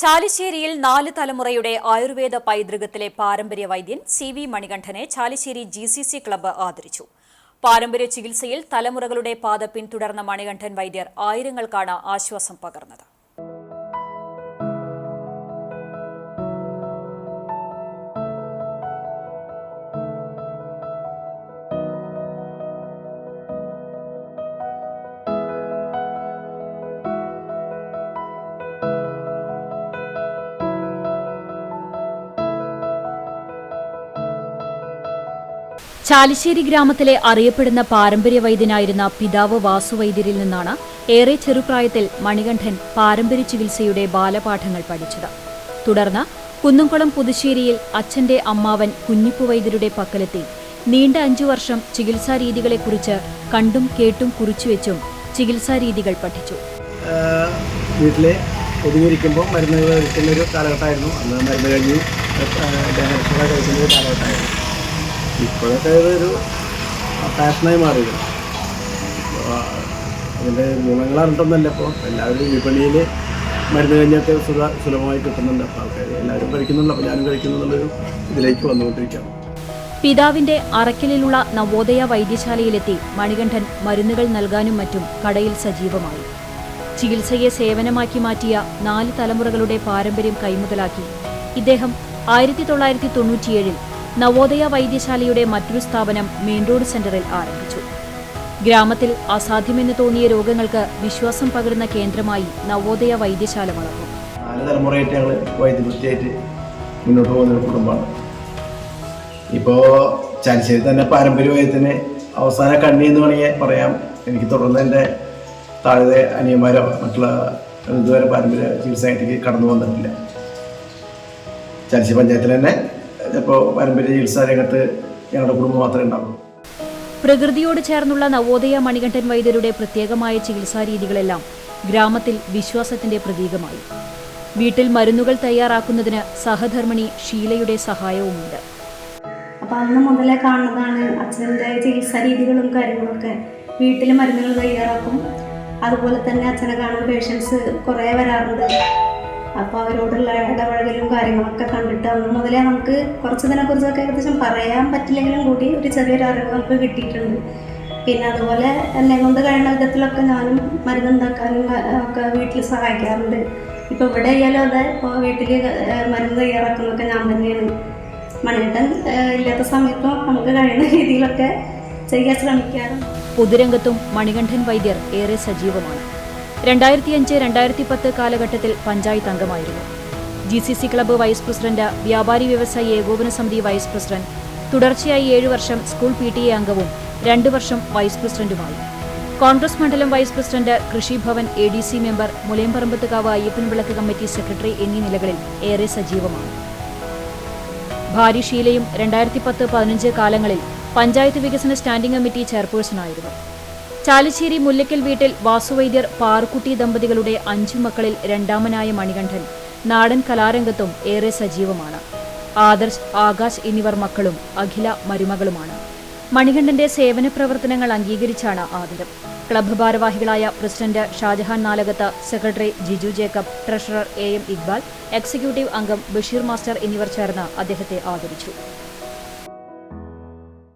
ചാലിശ്ശേരിയിൽ നാല് തലമുറയുടെ ആയുർവേദ പൈതൃകത്തിലെ പാരമ്പര്യ വൈദ്യൻ C V മണികണ്ഠനെ Chalissery G C C club ആദരിച്ചു. പാരമ്പര്യ ചികിത്സയിൽ തലമുറകളുടെ പാത പിന്തുടർന്ന മണികണ്ഠൻ വൈദ്യർ ആയിരങ്ങൾക്കാണ് ആശ്വാസം പകർന്നത്. ചാലിശ്ശേരി ഗ്രാമത്തിലെ അറിയപ്പെടുന്ന പാരമ്പര്യ വൈദ്യനായിരുന്ന പിതാവ് വാസുവൈദ്യരിൽ നിന്നാണ് ഏറെ ചെറുപ്രായത്തിൽ മണികണ്ഠൻ പാരമ്പര്യ ചികിത്സയുടെ ബാലപാഠങ്ങൾ പഠിച്ചത്. തുടർന്ന് കുന്നംകുളം പുതുശ്ശേരിയിൽ അച്ഛന്റെ അമ്മാവൻ കുഞ്ഞിപ്പു വൈദ്യരുടെ പക്കലെത്തി. നീണ്ട അഞ്ചു വർഷം ചികിത്സാ രീതികളെക്കുറിച്ച് കണ്ടും കേട്ടും കുറിച്ചുവെച്ചും ചികിത്സാ രീതികൾ പഠിച്ചു. വീട്ടിലെ ഒതുങ്ങിയിരിക്കുമ്പോൾ മരുന്നുകൾ കഴിക്കുന്ന ഒരു കാലഘട്ടമായിരുന്നു. അന്ന് മരുന്ന് കഴിഞ്ഞ് കഴിക്കുന്ന ഒരു കാലഘട്ടമായിരുന്നു. ഇപ്പോഴൊക്കെ ഒരു പാഷനായി മാറിയത് അതിന്റെ ഗുണങ്ങൾ അറിഞ്ഞിട്ടൊന്നല്ല ഇപ്പോൾ എല്ലാവരും വിപണിയിൽ മരുന്ന് കഴിഞ്ഞൊക്കെ സുഖ സുലഭമായി കിട്ടുന്നുണ്ട്. അപ്പോൾ ആൾക്കാർ എല്ലാവരും കഴിക്കുന്നുണ്ട്. അപ്പോൾ ഞാനും കഴിക്കുന്നുള്ളൊരു ഇതിലേക്ക് വന്നുകൊണ്ടിരിക്കുകയാണ്. പിതാവിന്റെ അറക്കലിലുള്ള നവോദയ വൈദ്യശാലയിലെത്തി മണികണ്ഠൻ മരുന്നുകൾ നൽകാനും മറ്റും കടയിൽ സജീവമായി. ചികിത്സയെ സേവനമാക്കി മാറ്റിയ നാല് തലമുറകളുടെ പാരമ്പര്യം കൈമുതലാക്കി. ഇദ്ദേഹം ആയിരത്തി തൊള്ളായിരത്തി തൊണ്ണൂറ്റിയേഴിൽ നവോദയ വൈദ്യശാലയുടെ മറ്റൊരു സ്ഥാപനം മെയിൻ റോഡ് സെന്ററിൽ ആരംഭിച്ചു. ഗ്രാമത്തിൽ അസാധ്യമെന്ന് തോന്നിയ രോഗങ്ങൾക്ക് വിശ്വാസം പകരുന്ന കേന്ദ്രമായി നവോദയ വൈദ്യശാല വളർന്നു. നാല് തലമുറയായിട്ട് ഞങ്ങൾ വൈദ്യവൃത്തിയായിട്ട് മുന്നോട്ട് പോകുന്നൊരു കുടുംബമാണ്. ഇപ്പോൾ ചാലിശ്ശേരി തന്നെ പാരമ്പര്യ വൈദ്യത്തിന് അവസാന കണ്ണി എന്ന് വേണമെങ്കിൽ പറയാം. എനിക്ക് തുടർന്ന് എന്റെ താഴെ അനിയന്മാരോ മറ്റുള്ള ഇതുവരെ പാരമ്പര്യ ചികിത്സയായിട്ട് കടന്നു വന്നിട്ടില്ല. ചാലിശ്ശേരി പഞ്ചായത്തിൽ തന്നെ ഇപ്പോൾ പാരമ്പര്യ ചികിത്സാ രംഗത്ത് ഞങ്ങളുടെ കുടുംബം മാത്രമേ ഉണ്ടാവുള്ളൂ. പ്രകൃതിയോട് ചേർന്നുള്ള നവോദയ മണികണ്ഠൻ വൈദ്യരുടെ പ്രത്യേകമായ ചികിത്സാ രീതികളെല്ലാം ഗ്രാമത്തിൽ വിശ്വാസത്തിന്റെ പ്രതീകമായി. വീട്ടിൽ മരുന്നുകൾ തയ്യാറാക്കുന്നതിന് സഹധർമ്മിണി ഷീലയുടെ സഹായവുമുണ്ട്. അപ്പൊ അന്ന് മുതലേ കാണുന്നതാണ് അച്ഛന്റെ ചികിത്സാ രീതികളും കാര്യങ്ങളൊക്കെ. വീട്ടിൽ മരുന്നുകൾ തയ്യാറാക്കും. അതുപോലെ തന്നെ അച്ഛനെ കാണുന്ന പേഷ്യൻസ് കുറേ വരാറുണ്ട്. അപ്പോൾ അവരോടുള്ള ഇടപഴകലും കാര്യങ്ങളൊക്കെ കണ്ടിട്ട് അന്ന് മുതലേ നമുക്ക് കുറച്ച് കുറിച്ചൊക്കെ ഏകദേശം പറയാൻ പറ്റില്ലെങ്കിലും കൂടി ഒരു ചെറിയൊരു അറിവ് നമുക്ക് കിട്ടിയിട്ടുണ്ട്. പിന്നെ അതുപോലെ എന്നെ കൊണ്ട് കഴിയുന്ന വിധത്തിലൊക്കെ ഞാനും മരുന്നുണ്ടാക്കാനും ഒക്കെ വീട്ടിൽ സഹായിക്കാറുണ്ട്. ഇപ്പോൾ ഇവിടെ ആയാലും അതെ ഇപ്പോൾ വീട്ടിൽ മരുന്ന് തയ്യാറാക്കുന്നതൊക്കെ ഞാൻ തന്നെയാണ്. മണിട്ടൻ ഇല്ലാത്ത സമയത്തും നമുക്ക് കഴിയുന്ന രീതിയിലൊക്കെ ചെയ്യാൻ ശ്രമിക്കാറുണ്ട്. പൊതുരംഗത്തും മണികണ്ഠൻ വൈദ്യർ ഏറെ സജീവമാണ്. രണ്ടായിരത്തിയഞ്ച് രണ്ടായിരത്തി പത്ത് കാലഘട്ടത്തിൽ പഞ്ചായത്ത് അംഗമായിരുന്നു. G C C club vice president വ്യാപാരി വ്യവസായി ഏകോപന സമിതി വൈസ് പ്രസിഡന്റ് തുടർച്ചയായി ഏഴു വർഷം സ്കൂൾ പി ടി എ അംഗവും രണ്ടു വർഷം വൈസ് പ്രസിഡന്റുമായി കോൺഗ്രസ് മണ്ഡലം vice president Krishibhavan A D C member Mulayamparambathukavu Ayyappanvilakku committee secretary എന്നീ നിലകളിൽ ഏറെ സജീവമാണ്. ഭാര്യ ഷീലയും രണ്ടായിരത്തി പത്ത് പതിനഞ്ച് കാലങ്ങളിൽ പഞ്ചായത്ത് വികസന സ്റ്റാൻഡിംഗ് കമ്മിറ്റി ചെയർപേഴ്സണായിരുന്നു ചാലിശ്ശേരി മുല്ലയ്ക്കൽ വീട്ടിൽ വാസുവൈദ്യർ പാറുക്കുട്ടി ദമ്പതികളുടെ അഞ്ചു മക്കളിൽ രണ്ടാമനായ മണികണ്ഠൻ. നാടൻ കലാരംഗത്തും ഏറെ സജീവമാണ്. ആദർശ് ആകാശ് എന്നിവർ മക്കളും അഖില മരുമകളുമാണ്. മണികണ്ഠന്റെ സേവന പ്രവർത്തനങ്ങൾ അംഗീകരിച്ചാണ് ആദരം. ക്ലബ്ബ് ഭാരവാഹികളായ president Shajahan Nalakath secretary Jiju Jacob treasurer A M Iqbal executive അംഗം ബഷീർ മാസ്റ്റർ എന്നിവർ ചേർന്ന് അദ്ദേഹത്തെ ആദരിച്ചു.